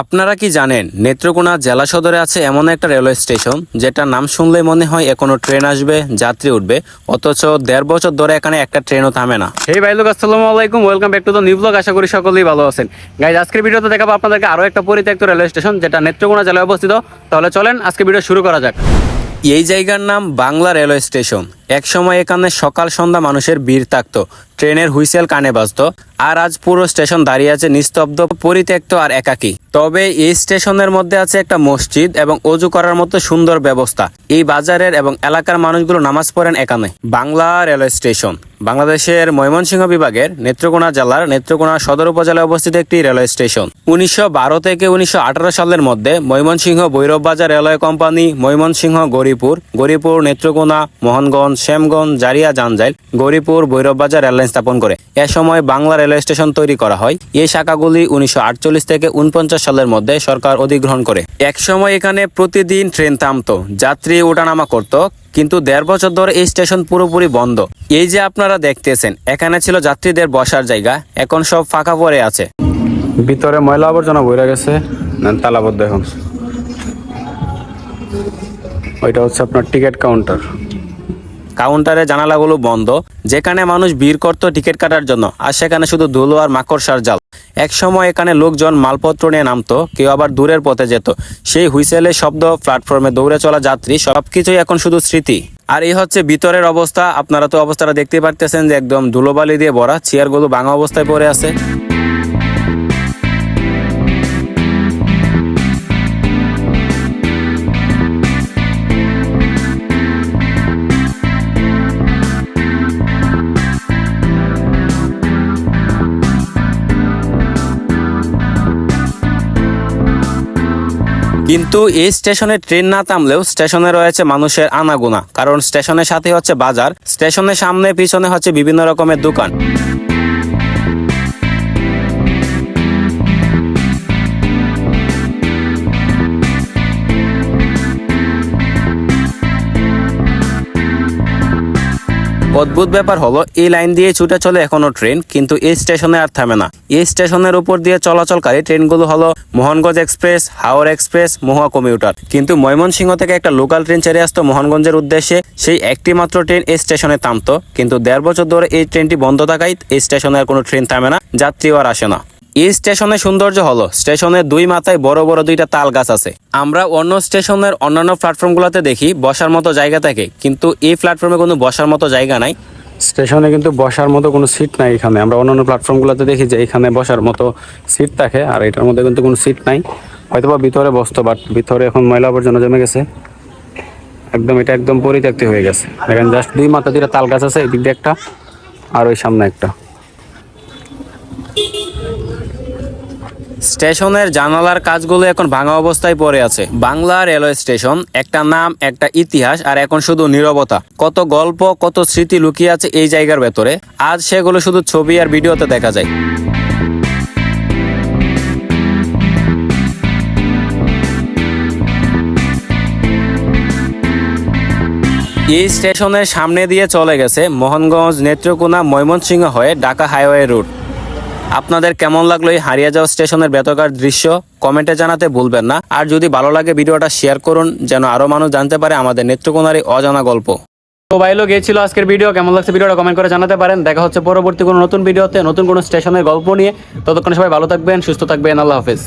আপনারা কি জানেন নেত্রকোনা জেলা সদরে আছে এমন একটা রেলওয়ে স্টেশন যেটার নাম শুনলে মনে হয় এখনও ট্রেন আসবে যাত্রী উঠবে অথচ দেড় বছর ধরে এখানে একটা ট্রেনও থামে না। হেই ভাই লোক আসসালামু আলাইকুম welcome back to the new blog আশা করি সকলেই ভালো আছেন। গাইজ আজকের ভিডিওতে দেখাবো আপনাদেরকে আরও একটা পরিত্যক্ত রেলওয়ে স্টেশন যেটা নেত্রকোনা জেলায় অবস্থিত। তাহলে চলেন আজকে ভিডিও শুরু করা যাক। এই জায়গার নাম বাংলা রেলওয়ে স্টেশন একসময় এখানে সকাল সন্ধ্যা মানুষের ভিড় থাকতো। ট্রেনের হুইসেল কানে বাজতো, আর আজ পুরো স্টেশন দাঁড়িয়ে আছে নিস্তব্ধ, পরিত্যক্ত আর একাকী। তবে এই স্টেশনের মধ্যে আছে একটা মসজিদ এবং অজু করার মতো সুন্দর ব্যবস্থা। এই বাজারের এবং এলাকার মানুষগুলো নামাজ পড়েন এখানে। Bangla railway station. বাংলাদেশের ময়মনসিংহ বিভাগের নেত্রকোনা জেলার নেত্রকোনা সদর উপজেলায় অবস্থিত একটি রেলওয়ে স্টেশন। উনিশশো বারো থেকে উনিশশো আঠারো সালের মধ্যে ময়মনসিংহ ভৈরব বাজার রেলওয়ে কোম্পানি ময়মনসিংহ গরিপুর গরিপুর নেত্রকোনা, মোহনগঞ্জ শ্যামগঞ্জ, জারিয়া জানজাইল গরিপুর ভৈরব বাজার রেললাইন স্থাপন করে। এ সময় বাংলা রেলওয়ে স্টেশন তৈরি করা হয়। এই শাখাগুলি উনিশশো আটচল্লিশ থেকে উনপঞ্চাশ সালের মধ্যে সরকার অধিগ্রহণ করে। এক সময় এখানে প্রতিদিন ট্রেন থামতো, যাত্রী ওঠানামা করত, কিন্তু দেড় বছর ধরে এই স্টেশন পুরোপুরি বন্ধ। এই যে আপনারা দেখতেছেন, এখানে ছিল যাত্রীদের বসার জায়গা, এখন সব ফাঁকা পড়ে আছে। ভিতরে ময়লা আবর্জনা বইরা গেছে তালাবদ্ধ এখন। ওইটা হচ্ছে আপনার টিকিট কাউন্টার। কাউন্টারে জানালাগুলো বন্ধ, যেখানে মানুষ ভিড় করত টিকিট কাটার জন্য, আর সেখানে শুধু ধুলো আর মাকড়সার জাল। এক সময় এখানে লোকজন মালপত্র নিয়ে নামতো, কেউ আবার দূরের পথে যেত। সেই হুইসেলের শব্দ, প্ল্যাটফর্মে দৌড়ে চলা যাত্রী, সবকিছুই এখন শুধু স্মৃতি। আর এই হচ্ছে ভিতরের অবস্থা। আপনারা তো অবস্থাটা দেখতে পারতেছেন যে একদম ধুলোবালি দিয়ে ভরা, চেয়ারগুলো ভাঙা অবস্থায় পড়ে আছে। কিন্তু এই স্টেশনে ট্রেন না থামলেও স্টেশনে রয়েছে মানুষের আনাগোনা। কারণ স্টেশনের সাথে হচ্ছে বাজার, স্টেশনের সামনে পিছনে হচ্ছে বিভিন্ন রকমের দোকান। অদ্ভুত ব্যাপার হলো, এই লাইন দিয়ে ছুটে চলে এখনও ট্রেন, কিন্তু এই স্টেশনে আর থামে না। এই স্টেশনের উপর দিয়ে চলাচলকারী ট্রেনগুলো হলো Mohanganj express, Haor express, Mohua commuter. কিন্তু ময়মনসিংহ থেকে একটা লোকাল ট্রেন ছেড়ে আসতো মোহনগঞ্জের উদ্দেশ্যে, সেই একটি মাত্র ট্রেন এই স্টেশনে থামতো। কিন্তু দেড় বছর ধরে এই ট্রেনটি বন্ধ থাকায় এই স্টেশনে আর কোনো ট্রেন থামে না, যাত্রীও আর আসে না। এই স্টেশনের সৌন্দর্য হলো, স্টেশনের দুই মাথায় বড় বড় দুইটা তাল গাছ আছে। আমরা অন্য স্টেশনের অন্যান্য প্ল্যাটফর্মগুলোতে দেখি, বসার মতো জায়গা থাকে, কিন্তু এই প্ল্যাটফর্মে কোনো বসার মতো জায়গা নাই। স্টেশনে কিন্তু বসার মতো কোনো সিট নাই এখানে। আমরা অন্যান্য প্ল্যাটফর্মগুলোতে দেখি যে এখানে বসার মতো সিট থাকে, আর এটার মধ্যে কিন্তু কোনো সিট নাই। হয়তো বা ভিতরে বসতো বাট ভিতরে এখন ময়লা আবর্জনা জমে গেছে। একদম, এটা একদম পরিত্যক্ত হয়ে গেছে। দেখেন জাস্ট দুই মাথা দুইটা তাল গাছ আছে, এদিক দিয়ে একটা, আর ওই সামনে একটা। স্টেশনের জানালার কাজগুলো এখন ভাঙা অবস্থায় পড়ে আছে। বাংলা রেলওয়ে স্টেশন, একটা নাম, একটা ইতিহাস, আর এখন শুধু নীরবতা। কত গল্প, কত স্মৃতি লুকিয়ে আছে এই জায়গার ভেতরে। আজ সেগুলো শুধু ছবি আর ভিডিওতে দেখা যায়। এই স্টেশনের সামনে দিয়ে চলে গেছে মোহনগঞ্জ নেত্রকোনা ময়মনসিংহ হয়ে ঢাকা হাইওয়ে রুট। আপনাদের কেমন লাগল এই হারিয়ে যাওয়া স্টেশনের বেতকার দৃশ্য? কমেন্টে জানাতে ভুলবেন না। আর যদি ভালো লাগে ভিডিওটা শেয়ার করুন, যেন আরও মানুষ জানতে পারে আমাদের নেত্রকোনার এই অজানা গল্প। তো ভাই লোক আজকের ভিডিও, কেমন লাগছে ভিডিওটা কমেন্ট করে জানাতে পারেন। দেখা হচ্ছে পরবর্তী কোনো নতুন ভিডিওতে, নতুন কোনো স্টেশনের গল্প নিয়ে। ততক্ষণ সবাই ভালো থাকবেন, সুস্থ থাকবেন, আল্লাহ হাফেজ।